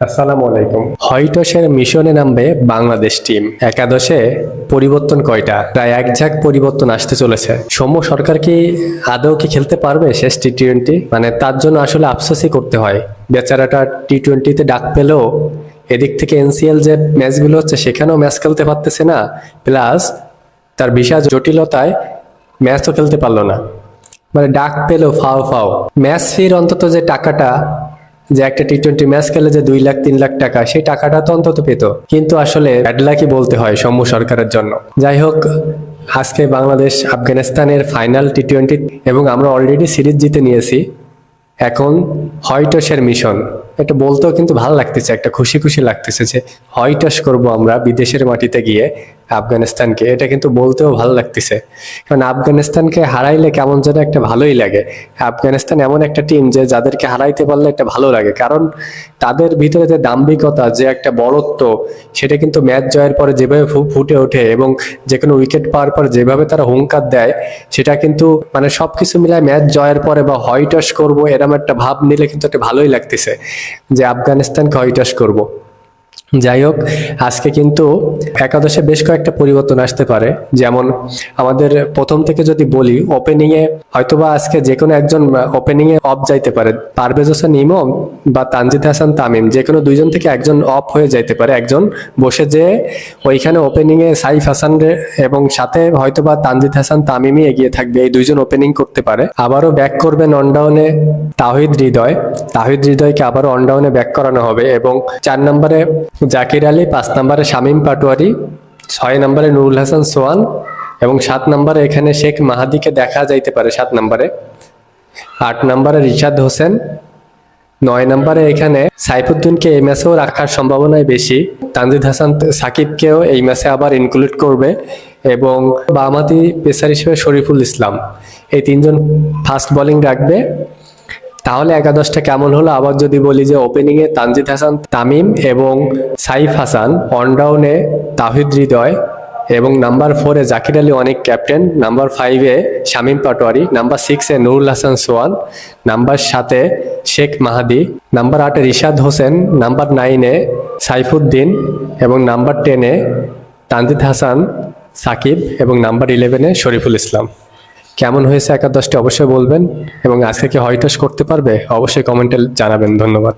আসসালামু আলাইকুম। হোয়াইটসের মিশনে নামবে বাংলাদেশ টিম। একাদশে পরিবর্তন কয়টা? প্রায় এক ঝাঁক পরিবর্তন আসতে চলেছে। সৌম্য সরকার কি আদৌ কি খেলতে পারবে শেষ টি টোয়েন্টি মানে তার জন্য আসলে আফসোসই করতে হয়। বেচারাটা টি টোয়েন্টিতে ডাক পেলেও এদিক থেকে এনসিএল যে ম্যাচগুলো হচ্ছে সেখানেও ম্যাচ খেলতে পারতেছে না। প্লাস তার বিশাল জটিলতায় ম্যাচও খেলতে পারল না। মানে ডাক পেলেও ফাও ফাও। ম্যাচ ফির অন্তত যে টাকাটা যে একটা টি টোয়েন্টি ম্যাচ খেলে যে দুই লাখ, তিন লাখ টাকা, সেই টাকাটা তো অন্তত পেত। কিন্তু আসলে ব্যাড লাকি বলতে হয় সৌম্য সরকারের জন্য। যাই হোক, আজকে বাংলাদেশ আফগানিস্তানের ফাইনাল টি টোয়েন্টি এবং আমরা অলরেডি সিরিজ জিতে নিয়েছি। এখন হয়টসের মিশন এটা বলতেও কিন্তু ভালো লাগতেছে, একটা খুশি খুশি লাগতেছে যে হয়টস করব আমরা বিদেশের মাটিতে গিয়ে। আফগানিস্তানকে, এটা কিন্তু বলতেও ভালো লাগতেছে। কারণ আফগানিস্তানকে হারাইলে কেমন যেন একটা ভালোই লাগে। আফগানিস্তান এমন একটা টিম যে যাদেরকে হারাইতে পারলে একটা ভালো লাগে। কারণ তাদের ভিতরে যে দাম্ভিকতা, যে একটা বড়ত্ব সেটা কিন্তু ম্যাচ জয়ের পরে যেভাবে ফুটে ওঠে এবং যে কোনো উইকেট পাওয়ার পর যেভাবে তারা হুঙ্কার দেয়, সেটা কিন্তু মানে সবকিছু মিলায় ম্যাচ জয়ের পরে বা হোয়াইটস করব এরকম একটা ভাব নিলে কিন্তু একটা ভালোই লাগতেছে যে আফগানিস্তানকে হোয়াইটস করব। যাই হোক, আজকে কিন্তু একাদশে বেশ কয়েকটা পরিবর্তন আসতে পারে। যেমন আমাদের প্রথম থেকে যদি বলি ওপেনিং এ হয়তোবা আজকে যে কোনো একজন ওপেনিং এ অফ যাইতে পারে। পারভেজ হোসেন ইমম বা তানজিদ হাসান তামিম যে কোনো দুইজন থেকে একজন অফ হয়ে যাইতে পারে। একজন বসে যে ওইখানে ওপেনিং এ সাইফ হাসান এবং সাথে হয়তোবা তানজিদ হাসান তামিমই এগিয়ে থাকবে। এই দুইজন ওপেনিং করতে পারে। আবারও ব্যাক করবেন অনডাউনে তাহিদ হৃদয়। তাহিদ হৃদয়কে আবারও অনডাউনে ব্যাক করানো হবে এবং চার নম্বরে জাকির আলী, পাঁচ নম্বরে শামীম পাটোয়ারি, ছয় নম্বরে নুরুল হাসান সোয়ান এবং সাত নম্বরে এখানে শেখ মাহাদিকে দেখা যাইতে পারে সাত নম্বরে। আট নম্বরে রিশাদ হোসেন, নয় নম্বরে এখানে সাইফুদ্দিনকে এই ম্যাচেও রাখার সম্ভাবনাই বেশি। তানজিদ হাসান সাকিবকেও এই ম্যাচে আবার ইনক্লুড করবে এবং বামাতি পেসার হিসেবে শরীফুল ইসলাম। এই তিনজন ফাস্ট বোলিং রাখবে। তাহলে একাদশটা কেমন হলো? আবার যদি বলি যে ওপেনিং এ তানজিদ হাসান, তামিম এবং সাইফ হাসান অনডাউনে তাহিদ হৃদয় এবং নাম্বার ফোরে জাকির আলী অনেক ক্যাপ্টেন নাম্বার ফাইভে শামীম পাটোয়ারি নাম্বার সিক্সে নুরুল হাসান সোয়ান নাম্বার সাতে শেখ মাহাদি নাম্বার আটে রিশাদ হোসেন নাম্বার নাইনে সাইফুদ্দিন এবং নাম্বার টেনে তানজিদ হাসান, সাকিব এবং নাম্বার ইলেভেনে শরীফুল ইসলাম। কেমন হয়েছে একাদশটি অবশ্যই বলবেন এবং আজকে কি হয়তোস করতে পারবে? অবশ্যই কমেন্টে জানাবেন, ধন্যবাদ।